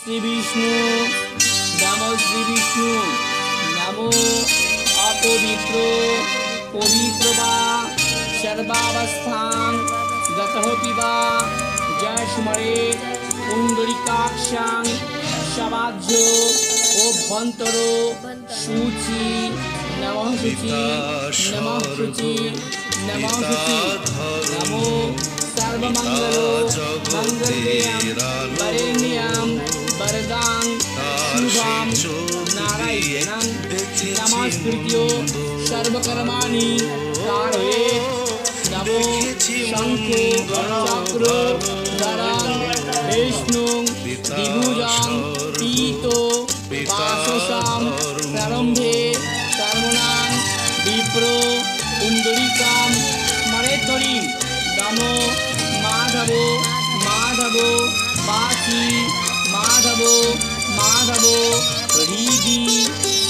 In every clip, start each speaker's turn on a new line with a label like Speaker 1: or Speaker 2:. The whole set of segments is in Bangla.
Speaker 1: শ্রী বিষ্ণু, নমো শ্রী বিষ্ণু, নমো অপবিত্র পবিত্র বা সর্বাবস্থান গতহপি বা জয় স্মরে পুণ্ডরিকাক্ষাং সবাজ্য, অভ্যন্তর, সূচি, নমঃ শুচি নমঃ শুচি নমঃ শুচি সর্বকর্মাণি কারয়ে নমো শঙ্খ চক্র ধরং বিষ্ণু বিভুজং পীত বাসসাম প্রারম্ভে কর্মণাং বিপ্র কুণ্ডলিকাম স্মরেশ্বরীম নমো মাধব মাধব বাসি মাধব মাধব হৃদি।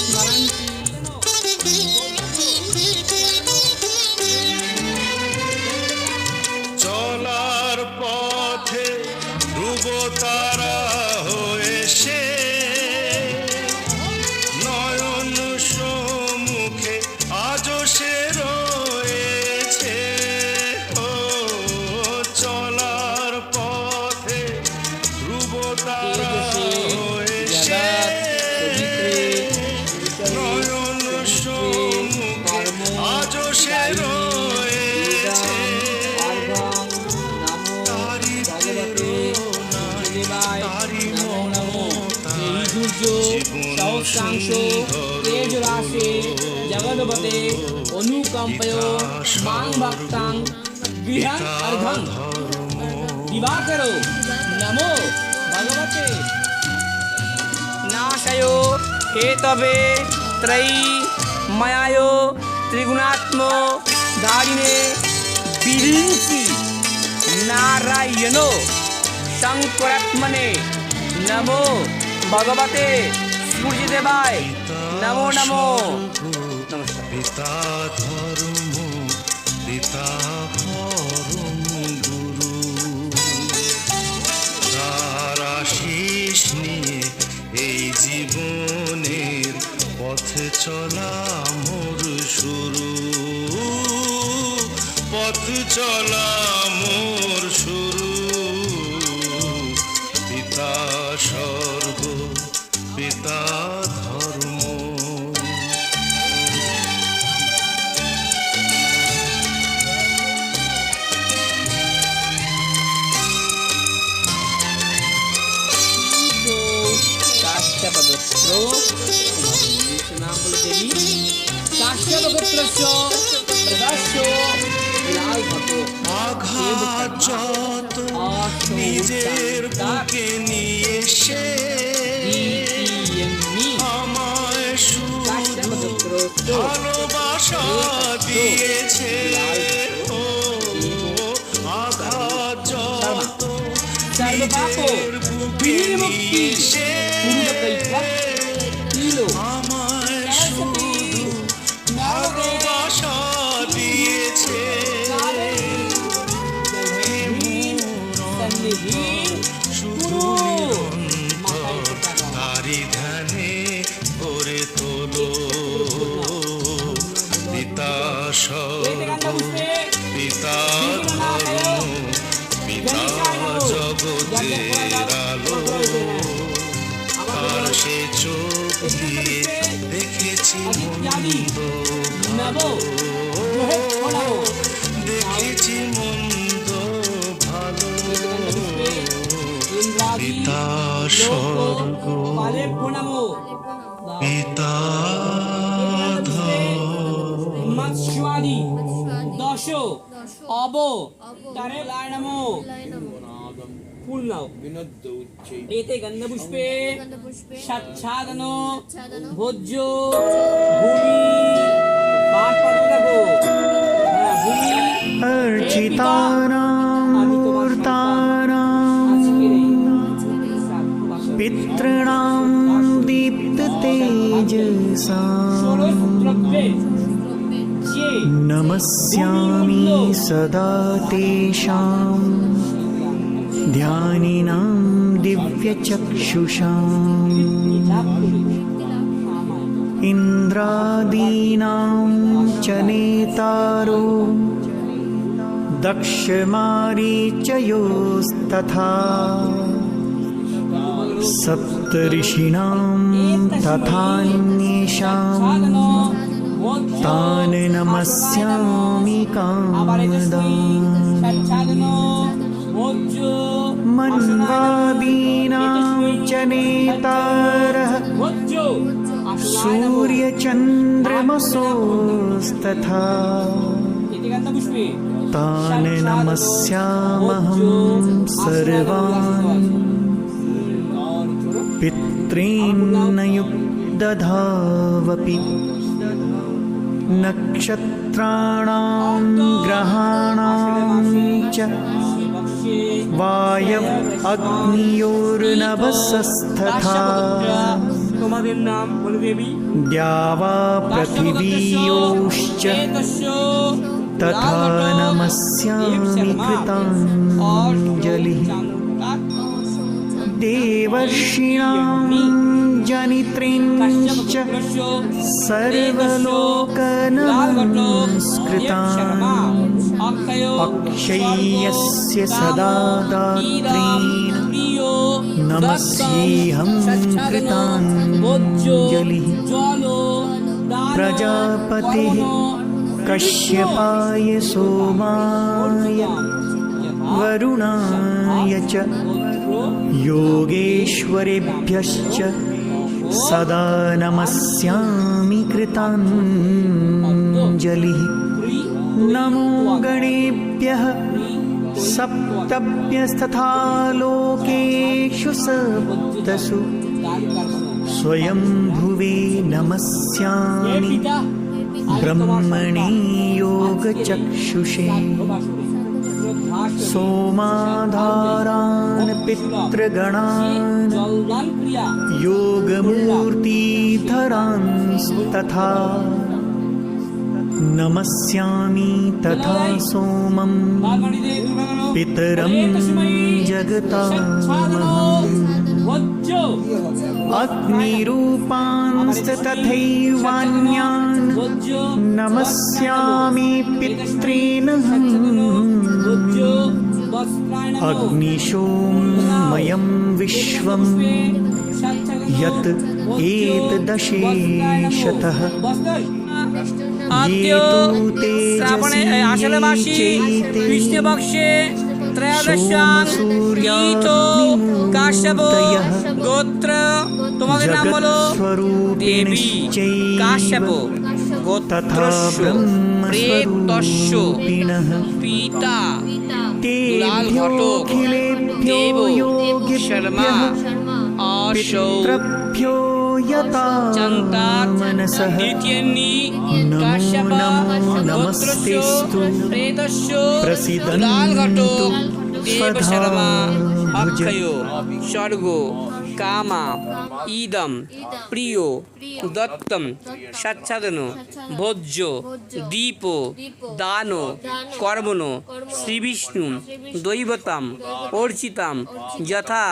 Speaker 1: স্মরন্তি
Speaker 2: vou
Speaker 1: votar অনুকম্পয় মাং ভক্তাং গৃহাং অর্ঘং দিবাকর নমো ভগবতে নাশয় হেতবে ত্রয়ী মায়ায় ত্রিগুণাত্ম ধারিণে বিলিংসি নারায়ণ শঙ্করাত্মনে নমো ভগবতে সূর্যদেবায় নমো নমো
Speaker 2: পিতা ধর্ম
Speaker 1: অব তারে লায় নমো ফুল নাও এতে গন্ধপুষ্পে সচ্ছাদন ভোজ্য ভূমি পাঠ পাঠ দেখো হ্যাঁ, ভূমি
Speaker 3: अर्चितानामूर्तानाम्
Speaker 1: আজকের এই
Speaker 3: नमस्यामि सदा
Speaker 1: तेषां ध्यानिनां
Speaker 3: दिव्यचक्षुषाम्। इन्द्रादीनां च नेतारो दक्षमारीचयोस्तथा सप्तऋषीणां तथान्येषाम्। तान् नमस्यामि कामदाम् मन्वादीनां च नेतारः सूर्यचन्द्रमसोस्तथा तान् नमस्यामहं सर्वान्। पितॄन्न युक्दधावपि नक्षत्राणां ग्रहाणां च वायव अग्नियोर्नभसस्तथा
Speaker 1: তোমাদের নাম বলে দেবী
Speaker 3: द्यावा पृथिवीयोश्च तथा नमस्यामि कृताञ्जलिः देवर्षीणां जनित्रींश्च सर्वलोकनमस्कृतान् अक्षय्यस्य सदा दात्रीन् नमस्येऽहं कृताञ्जलिः प्रजापतिः कश्यपाय सोमाय वरुणाय च योगेश्वरेभ्यश्च सदा नमस्यामि कृताञ्जलिः। नमो गणेभ्यः सप्तभ्यस्तथा लोकेषु सप्तसु। स्वयंभुवे नमस्यामि। ब्रह्मणे योगचक्षुषे सोमाधारान् पितृगणान् योगमूर्तिधरांस्तथा नमस्यामि तथा सोमं पितरं जगतामहम् अग्निरूपांस्तथैवान्यान् नमस्यामि पितॄनहम् अग्निशोमयं विश्वं यत् एतदशेषतः
Speaker 1: আদ্য
Speaker 3: তু তেজসি
Speaker 1: শ্রাবণে এই আষাঢ় মাসি
Speaker 3: চৈতে
Speaker 1: কৃষ্ণপক্ষে ত্রয়োদশান গীত কাশ্যপ গোত্র তোমাদের নাম হলো দেবী কাশ্যপ
Speaker 3: गोत्रस्यो
Speaker 1: प्रेतस्यो
Speaker 3: पीता
Speaker 1: शर्मा
Speaker 3: आशौ
Speaker 1: चन्तात्मनसहृत्यन्नि
Speaker 3: काश्यप
Speaker 1: गोत्रस्यो प्रेतस्यो घटो देव
Speaker 3: शर्मा
Speaker 1: अक्षयो स्वर्गो কামা ইদম প্রিয় দত্তম সচ্ছাদন ভোজ্য দীপ দান কর্মণ শ্রীবিষ্ণু দৈবতাম অর্চিতাম যথা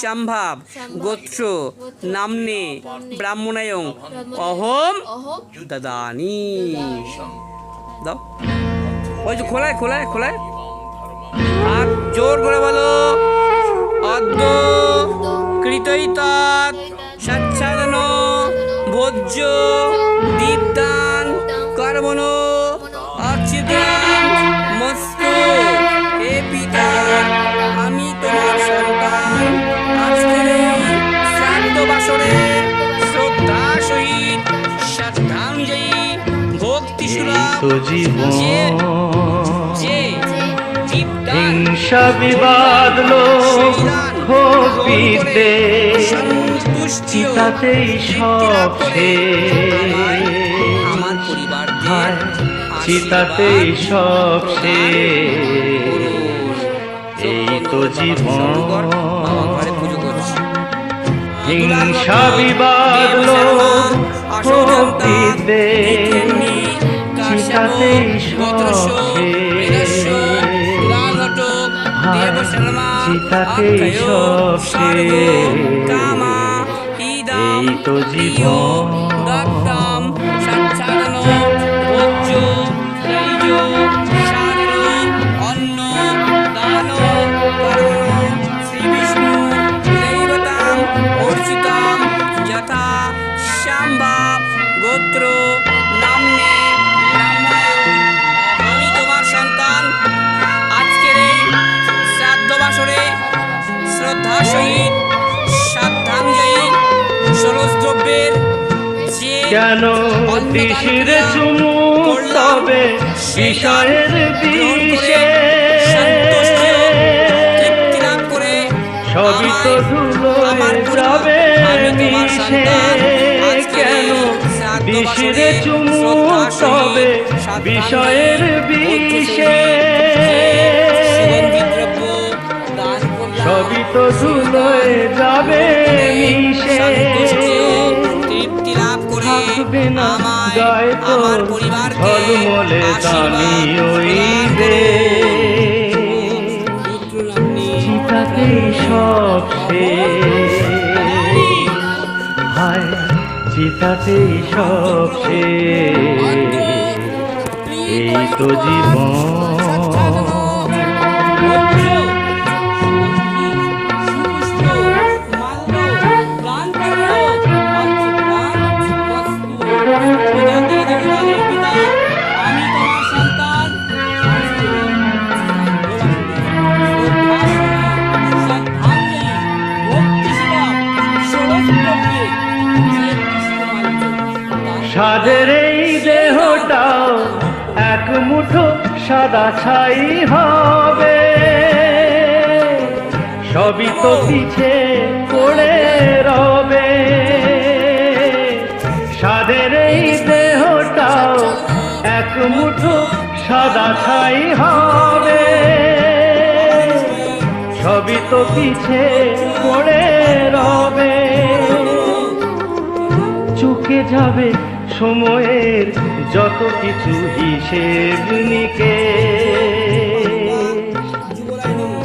Speaker 1: সম্ভাব গোত্র নামনে ব্রাহ্মণায় অহম দাদানি দাও ওই যে খোলায় খোলায় খোলায় আর জোর করে বলো কৃতৈতৎ সচ্ছাদন ভোজ্য দীপদান কর্মণ অচ্যুতান মস্তু। হে পিতা আমি তোমার সন্তান। আজকের এই শ্রাদ্ধ বাসরে শ্রদ্ধা সহিত শ্রদ্ধাঞ্জলি ভক্তি সুলভ
Speaker 3: জীবন।
Speaker 1: যে
Speaker 3: হিংসা বিবাদ লোভ। ক্ষোভ বিদ্বেষ চিতাতেই সব।
Speaker 1: আমার পরিবার
Speaker 3: হায়, চিতাতেই সব। এই তো জীবন হিংসা বিবাদ লোভ ক্ষোভ বিদ্বেষ চিতাতেই
Speaker 2: অক্ষয়
Speaker 1: সব এই তো জীবন। কেন দিশির চুমু তবে বিষয়ের
Speaker 2: করে
Speaker 1: সবই তো ধুলো যাবে মিশে। কেন দিশির চুমু তবে বিষয়ের বিষে। সবই তো ধুলোয় যাবে মিশে। থাকবে না গায়ে তো ঝলমলে দামি
Speaker 2: পুত্র নাম্নী
Speaker 1: চিতাতেই সব শেষ হায় চিতাতেই সব শেষ এই তো জীবন। সাদের এই দেহটাও এক মুঠো সাদা ছাই হবে। সবই তো পিছে পড়ে রবে। সাদের এই দেহটাও এক মুঠো সাদা ছাই হবে। সবই তো পিছে পড়ে রবে। চুকে যাবে সময়ের যত কিছু হিসেব নিকে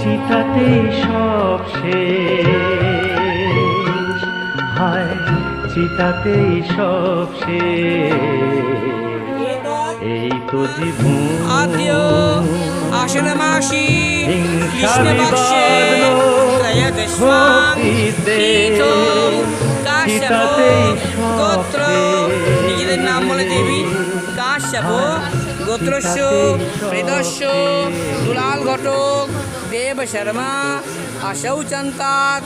Speaker 1: চিতাতেই সব শেষ। হায় চিতাতেই সব শেষ। এই তো জীবন।
Speaker 2: আষাঢ় মাসি কৃষ্ণ
Speaker 1: সব শেষ।
Speaker 2: নিজেদের নাম বলে দেবী। কাশ্যপ গোত্রস্য বেদস্য দুলাল ঘটক দেব শর্মা আশৌ চন্তাক